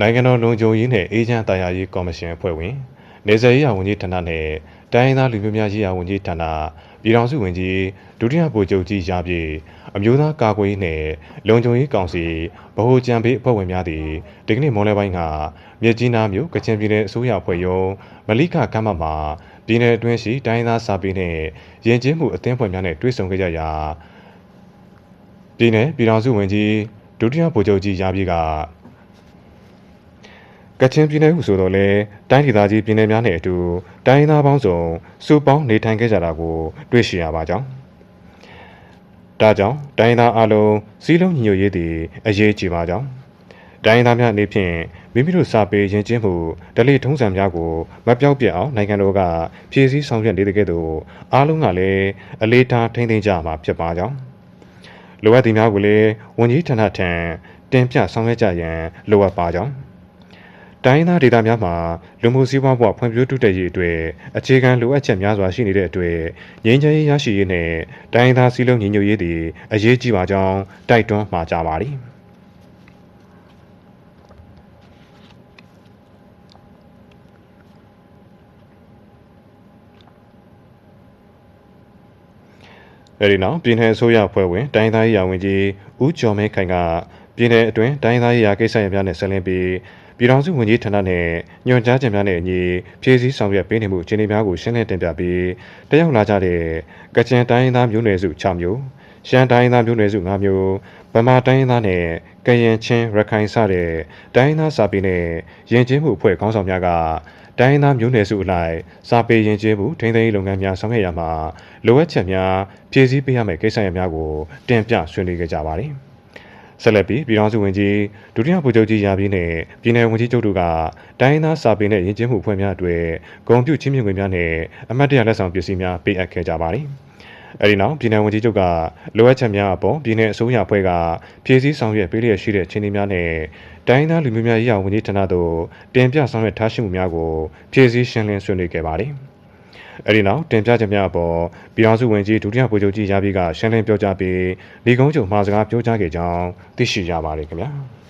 နိုင်ငံတော်လုံခြုံရေးနဲ့အေဂျင့်တာယာရေးကော်မရှင်အဖွဲ့ဝင်နေဆက်ရေးရာဝန်ကြီးဌာနနဲ့တိုင်းရင်းသားလူမျိုးများရေးရာဝန်ကြီးဌာနပြည်ထောင်စုဝန်ကြီးဒုတိယဗိုလ်ချုပ်ကြီးရာပြည့်အမျိုးသားကာကွယ်ရေးနဲ့လုံခြုံရေးကောင်စီဗဟိုကြံပေးအဖွဲ့ဝင်များသည်ဒီကနေ့မွန်လယ်ပိုင်းကမြစ်ကြီးနားမြို့ကချင်ပြည်နယ်အစိုးရအဖွဲ့ရုံးမလိခကမ်းမမှာပြည်내အတွင်းရှိတိုင်းရင်းသားစာပေနဲ့ယဉ်ကျေးမှုအသင်းဖွဲ့များနဲ့တွေ့ဆုံခဲ့ကြရာပြည်내ပြည်ထောင်စုဝန်ကြီးဒုတိယဗိုလ်ချုပ်ကြီးရာပြည့်က ကချင်ပြည်နယ်ဟုဆိုတော့လေတိုင်းဒေသကြီးပြည်နယ်များနဲ့အတူတိုင်းရင်းသားပေါင်းစုံစုပေါင်းနေထိုင်ခဲ့ကြတာကိုတွေ့ရှိရပါကြောင်းဒါကြောင့်တိုင်းရင်းသားအလုံးစည်းလုံးညီညွတ်ရေးသည်အရေးကြီးပါကြောင်းတိုင်းရင်းသားများအနေဖြင့်မိမိတို့စာပေယဉ်ကျေးမှုဓလေ့ထုံးစံများကိုမပြောက်ပြတ်အောင်နိုင်ငံတော်ကဖြည့်ဆည်းဆောင်ရွက်နေတဲ့ကဲ့သို့အားလုံးကလည်းအလေးထားထိန်းသိမ်းကြမှာဖြစ်ပါကြောင်းလိုအပ်သည်များကိုလည်းဝန်ကြီးဌာနထံတင်ပြဆောင်ရွက်ကြရန်လိုအပ်ပါကြောင်း တိုင်းရင်းသားဒေသများမှာလူမှုစီးပွားဘဝဖွံ့ဖြိုးတိုးတက်ရေးအတွက်အခြေခံလိုအပ်ချက်များစွာရှိနေတဲ့အတွက်ငြိမ်းချမ်းရေးရရှိရေးနဲ့တိုင်းရင်းသားစည်းလုံးညီညွတ်ရေးသည်အရေးကြီးပါကြောင်းတိုက်တွန်းမှာကြပါသည်အဲဒီနောက်ပြည်내အစိုးရအဖွဲ့ဝင်တိုင်းသားရေးရာဝန်ကြီးဦးကျော်မဲခိုင်ကပြည်내အတွင်းတိုင်းသားရေးရာကိစ္စရပ်များနဲ့ဆက်လင်းပြီး ပြည်ထောင်စုဝန်ကြီးဌာနနဲ့ညွှန်ကြားချက်များနဲ့အညီဖြည့်ဆည်းဆောင်ရွက်ပေးနေမှုအခြေအနေများကိုရှင်းလင်းတင်ပြပြီးတရောက်လာကြတဲ့ကချင်တိုင်းရင်းသားမျိုးနွယ်စု6မျိုးရှမ်းတိုင်းရင်းသားမျိုးနွယ်စု5မျိုးဗမာတိုင်းရင်းသားနဲ့ကရင်ချင်းရခိုင်စတဲ့တိုင်းရင်းသားစာပေနဲ့ယဉ်ကျေးမှုအဖွဲ့ခေါင်းဆောင်များကတိုင်းရင်းသားမျိုးနွယ်စုအလိုက်စာပေယဉ်ကျေးမှုထိန်းသိမ်းရေးလုပ်ငန်းများဆောင်ရွက်ရမှာလိုအပ်ချက်များဖြည့်ဆည်းပေးရမယ့်ကိစ္စရပ်များကိုတင်ပြဆွေးနွေးခဲ့ကြပါတယ်။ ဆက်လက်ပြီးပြည်ထောင်စုဝန်ကြီးဒုတိယဗိုလ်ချုပ်ကြီးရာပြီးနဲ့ပြည်내ဝန်ကြီးချုပ်တို့ကတိုင်းရင်းသားစာပေနဲ့ယဉ်ကျေးမှုအဖွဲ့များအတွေ့ဂုံပြုချင်းမြင့်ခွင့်များနဲ့အမတ်တရလက်ဆောင်ပစ္စည်းများပေးအပ်ခဲ့ကြပါတယ်။အဲဒီနောက်ပြည်내ဝန်ကြီးချုပ်ကလိုအပ်ချက်များအပေါ်ပြည်내အစိုးရအဖွဲ့ကဖြည့်ဆည်းဆောင်ရွက်ပေးလျက်ရှိတဲ့အခြေအနေများနဲ့တိုင်းရင်းသားလူမျိုးများရေးရာဝန်ကြီးဌာနသို့တင်ပြဆောင်ရွက်ထားရှိမှုများကိုဖြည့်ဆည်းရှင်းလင်းဆွေးနွေးခဲ့ပါတယ်။ အဲဒီနောက်တင်ပြချက်များအပေါ်ပြည်ထောင်စုဝန်ကြီးဒုတိယဗိုလ်ချုပ်ကြီးရာပြီးကရှင်းလင်းပြောကြားပြီးဒီကုန်းချုပ်မှာစကားပြောကြားခဲ့ကြောင်းသိရှိရပါတယ်ခင်ဗျာ။